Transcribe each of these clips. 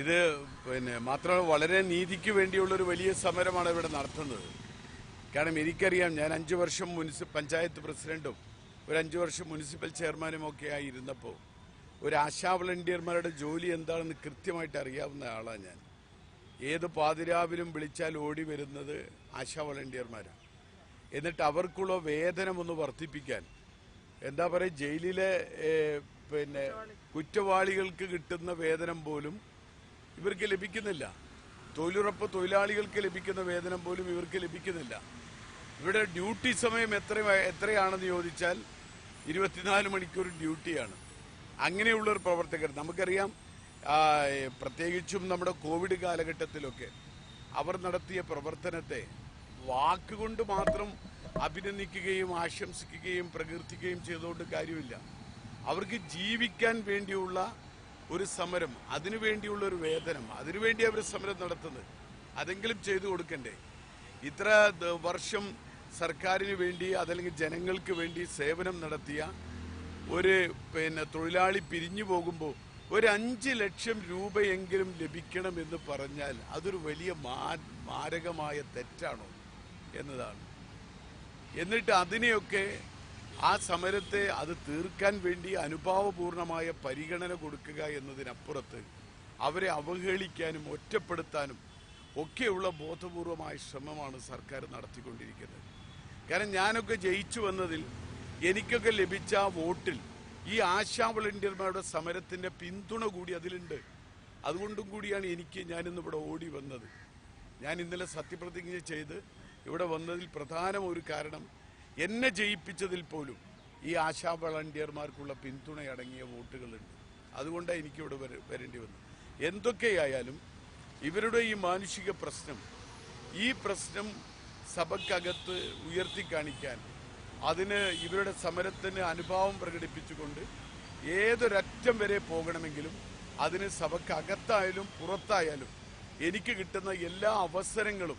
ഇത് പിന്നെ മാത്രമല്ല വളരെ നീതിക്ക് വേണ്ടിയുള്ള ഒരു വലിയ സമരമാണ് ഇവിടെ നടത്തുന്നത്. കാരണം എനിക്കറിയാം ഞാൻ അഞ്ചു വർഷം മുനിസിപ്പൽ പഞ്ചായത്ത് പ്രസിഡന്റും ഒരു അഞ്ചു വർഷം മുനിസിപ്പൽ ചെയർമാനും ഒക്കെ ആയിരുന്നപ്പോൾ ഒരു ആശാ വളണ്ടിയർമാരുടെ ജോലി എന്താണെന്ന് കൃത്യമായിട്ട് അറിയാവുന്ന ആളാണ് ഞാൻ. ഏത് പാതിരാവിലും വിളിച്ചാൽ ഓടി വരുന്നത് ആശാ വളണ്ടിയർമാരാണ് എന്നിട്ട് അവർക്കുള്ള വേതനം ഒന്ന് വർദ്ധിപ്പിക്കാൻ. എന്താ പറയുക ജയിലിലെ പിന്നെ കുറ്റവാളികൾക്ക് കിട്ടുന്ന വേതനം പോലും ഇവർക്ക് ലഭിക്കുന്നില്ല. തൊഴിലുറപ്പ് തൊഴിലാളികൾക്ക് ലഭിക്കുന്ന വേതനം പോലും ഇവർക്ക് ലഭിക്കുന്നില്ല. ഇവിടെ ഡ്യൂട്ടി സമയം എത്ര എത്രയാണെന്ന് ചോദിച്ചാൽ ഇരുപത്തിനാല് മണിക്കൂർ ഡ്യൂട്ടിയാണ്. അങ്ങനെയുള്ള ഒരു പ്രവർത്തകർ. നമുക്കറിയാം പ്രത്യേകിച്ചും നമ്മുടെ കോവിഡ് കാലഘട്ടത്തിലൊക്കെ അവർ നടത്തിയ പ്രവർത്തനത്തെ വാക്കുകൊണ്ട് മാത്രം അഭിനന്ദിക്കുകയും ആശംസിക്കുകയും പ്രകീർത്തിക്കുകയും ചെയ്തുകൊണ്ട് കാര്യമില്ല. അവർക്ക് ജീവിക്കാൻ വേണ്ടിയുള്ള ഒരു സമരം അതിനു വേണ്ടിയുള്ള ഒരു വേതനം അതിനുവേണ്ടി അവർ സമരം നടത്തുന്നത്. അതെങ്കിലും ചെയ്തു കൊടുക്കണ്ടേ? ഇത്ര വർഷം സർക്കാരിന് വേണ്ടി അതല്ലെങ്കിൽ ജനങ്ങൾക്ക് വേണ്ടി സേവനം നടത്തിയ ഒരു പിന്നെ തൊഴിലാളി പിരിഞ്ഞു പോകുമ്പോൾ ഒരു അഞ്ച് ലക്ഷം രൂപയെങ്കിലും ലഭിക്കണമെന്ന് പറഞ്ഞാൽ അതൊരു വലിയ മാരകമായ തെറ്റാണോ എന്നതാണ്. എന്നിട്ട് അതിനെയൊക്കെ ആ സമരത്തെ അത് തീർക്കാൻ വേണ്ടി അനുഭാവപൂർണമായ പരിഗണന കൊടുക്കുക എന്നതിനപ്പുറത്ത് അവരെ അവഹേളിക്കാനും ഒറ്റപ്പെടുത്താനും ഒക്കെയുള്ള ബോധപൂർവമായ ശ്രമമാണ് സർക്കാർ നടത്തിക്കൊണ്ടിരിക്കുന്നത്. കാരണം ഞാനൊക്കെ ജയിച്ചു വന്നതിൽ എനിക്കൊക്കെ ലഭിച്ച വോട്ടിൽ ഈ ആശാ വളണ്ടിയർമാരുടെ സമരത്തിന്റെ പിന്തുണ കൂടി അതിലുണ്ട്. അതുകൊണ്ടും കൂടിയാണ് എനിക്ക് ഞാനിന്ന് ഇവിടെ ഓടി വന്നത്. ഞാൻ ഇന്നലെ സത്യപ്രതിജ്ഞ ചെയ്ത് ഇവിടെ വന്നതിൽ പ്രധാന ഒരു കാരണം എന്നെ ജയിപ്പിച്ചതിൽ പോലും ഈ ആശാ വളണ്ടിയർമാർക്കുള്ള പിന്തുണയടങ്ങിയ വോട്ടുകളുണ്ട്. അതുകൊണ്ടാണ് എനിക്കിവിടെ വര- വരേണ്ടി വന്നത്. എന്തൊക്കെയായാലും ഇവരുടെ ഈ മാനുഷിക പ്രശ്നം ഈ പ്രശ്നം സഭക്കകത്ത് ഉയർത്തി കാണിക്കാൻ അതിന് ഇവരുടെ സമരത്തിന് അനുഭാവം പ്രകടിപ്പിച്ചുകൊണ്ട് ഏതൊരറ്റം വരെ പോകണമെങ്കിലും അതിന് സഭക്കകത്തായാലും പുറത്തായാലും എനിക്ക് കിട്ടുന്ന എല്ലാ അവസരങ്ങളും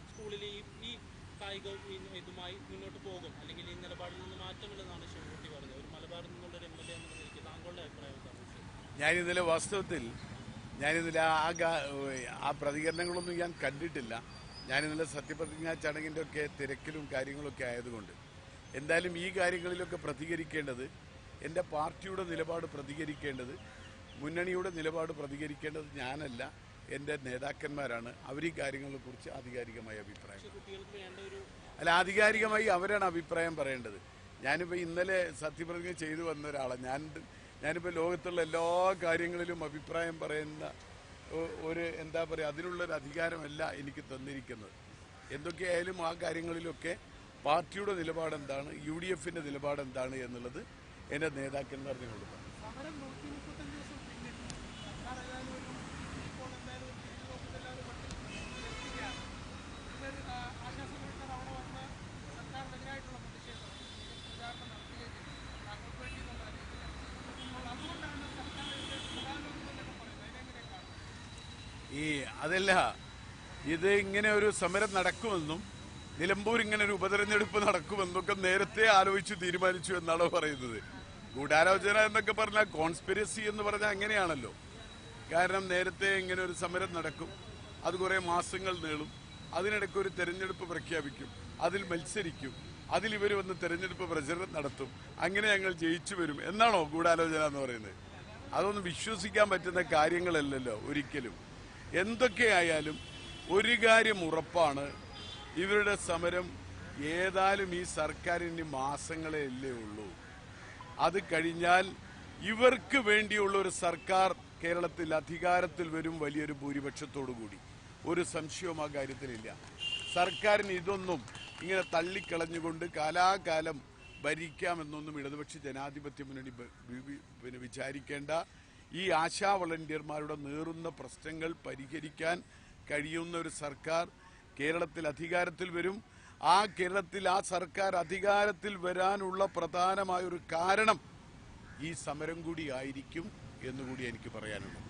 സ്കൂളിൽ ഈ കായിക ഇതുമായി മുന്നോട്ട് പോകും. അല്ലെങ്കിൽ ഈ നിലപാടിൽ നിന്ന് മാറ്റമില്ലെന്നാണ് ശിവൻകുട്ടി പറഞ്ഞത്. ഒരു മലബാറിൽ നിന്നുള്ള ഒരു എം എൽ എ എന്നുള്ള നിലയ്ക്ക് താങ്കളുടെ അഭിപ്രായം എന്താണ് ഞാൻ ഇന്നലെ വാസ്തവത്തിൽ ഞാൻ ഇന്നലെ ആ ആ പ്രതികരണങ്ങളൊന്നും ഞാൻ കണ്ടിട്ടില്ല. ഞാൻ ഇന്നലെ സത്യപ്രതിജ്ഞാ ചടങ്ങിന്റെ ഒക്കെ തിരക്കിലും കാര്യങ്ങളൊക്കെ ആയതുകൊണ്ട്. എന്തായാലും ഈ കാര്യങ്ങളിലൊക്കെ പ്രതികരിക്കേണ്ടത് എന്റെ പാർട്ടിയുടെ നിലപാട് പ്രതികരിക്കേണ്ടത് മുന്നണിയുടെ നിലപാട് പ്രതികരിക്കേണ്ടത് ഞാനല്ല. എന്റെ നേതാക്കന്മാരാണ് അവർ ഈ കാര്യങ്ങളെക്കുറിച്ച് ആധികാരികമായ അഭിപ്രായം അല്ല ആധികാരികമായി അവരാണ് അഭിപ്രായം പറയേണ്ടത്. ഞാനിപ്പോൾ ഇന്നലെ സത്യപ്രതിജ്ഞ ചെയ്തു വന്ന ഒരാളാണ് ഞാൻ ഞാനിപ്പോൾ ലോകത്തുള്ള എല്ലാ കാര്യങ്ങളിലും അഭിപ്രായം പറയുന്ന ഒരു എന്താ പറയുക അതിനുള്ളൊരു അധികാരമല്ല എനിക്ക് തന്നിരിക്കുന്നത്. എന്തൊക്കെയായാലും ആ കാര്യങ്ങളിലൊക്കെ പാർട്ടിയുടെ നിലപാട് എന്താണ് യു ഡി എഫിന്റെ നിലപാട് എന്താണ് എന്നുള്ളത് എന്റെ നേതാക്കന്മാർ നിങ്ങളോട് പറഞ്ഞു സമരം നൂറ്റി മുപ്പത്തഞ്ച് ദിവസം പിന്നിട്ടു സർക്കാർ ഏതായാലും ഒരു ഇപ്പോൾ എന്തായാലും ഒരു തിരിഞ്ഞു നോക്കുന്നില്ലാതെ മട്ടിൽ എത്തിക്കുകയാണ് ഇവർ ആശ്വാസ പ്രവർത്തകർ അവിടെ വന്ന് സർക്കാരിനെതിരായിട്ടുള്ള പ്രതിഷേധം പ്രചാരണം നടത്തുകയും ചെയ്തു താങ്കൾക്ക് വേണ്ടി എന്നുള്ള രീതിയിലാണ് അപ്പോൾ അതുകൊണ്ടാണ് സർക്കാർ ഇതിന്റെ പ്രധാനമന്ത്രി പറയുന്നത് അതിനെങ്ങനെ കാണും ഈ അതല്ല. ഇത് ഇങ്ങനെ ഒരു സമരം നടക്കുമെന്നും നിലമ്പൂർ ഇങ്ങനെ ഒരു ഉപതെരഞ്ഞെടുപ്പ് നടക്കുമെന്നൊക്കെ നേരത്തെ ആലോചിച്ച് തീരുമാനിച്ചു എന്നാണ് പറയുന്നത്. ഗൂഢാലോചന എന്നൊക്കെ പറഞ്ഞാൽ കോൺസ്പിരസി എന്ന് പറഞ്ഞാൽ അങ്ങനെയാണല്ലോ. കാരണം നേരത്തെ ഇങ്ങനെ ഒരു സമരം നടക്കും. അത് കുറേ മാസങ്ങൾ നീളും. അതിനിടയ്ക്ക് ഒരു തെരഞ്ഞെടുപ്പ് പ്രഖ്യാപിക്കും. അതിൽ മത്സരിക്കും. അതിൽ ഇവർ വന്ന് തെരഞ്ഞെടുപ്പ് പ്രചരണം നടത്തും. അങ്ങനെ ഞങ്ങൾ ജയിച്ചു വരും. എന്നാണോ ഗൂഢാലോചന എന്ന് പറയുന്നത്? അതൊന്നും വിശ്വസിക്കാൻ പറ്റുന്ന കാര്യങ്ങളല്ലല്ലോ ഒരിക്കലും. എന്തൊക്കെയായാലും ഒരു കാര്യം ഉറപ്പാണ്. ഇവരുടെ സമരം ഏതായാലും ഈ സർക്കാരിന് മാസങ്ങളെ അല്ലേ ഉള്ളൂ. അത് കഴിഞ്ഞാൽ ഇവർക്ക് വേണ്ടിയുള്ള ഒരു സർക്കാർ കേരളത്തിൽ അധികാരത്തിൽ വരും വലിയൊരു ഭൂരിപക്ഷത്തോടു കൂടി. ഒരു സംശയവും ആ കാര്യത്തിലില്ല. സർക്കാരിന് ഇതൊന്നും ഇങ്ങനെ തള്ളിക്കളഞ്ഞുകൊണ്ട് കാലാകാലം ഭരിക്കാമെന്നൊന്നും ഇടതുപക്ഷ ജനാധിപത്യ മുന്നണി പിന്നെ വിചാരിക്കേണ്ട ഈ ആശാ വളണ്ടിയർമാരുടെ നേറുന്ന പ്രശ്നങ്ങൾ പരിഹരിക്കാൻ കഴിയുന്ന ഒരു സർക്കാർ കേരളത്തിൽ അധികാരത്തിൽ വരും. ആ കേരളത്തിൽ ആ സർക്കാർ അധികാരത്തിൽ വരാനുള്ള പ്രധാനമായ ഒരു കാരണം ഈ സമരം കൂടി ആയിരിക്കും എന്നുകൂടി എനിക്ക് പറയാനുള്ളത്.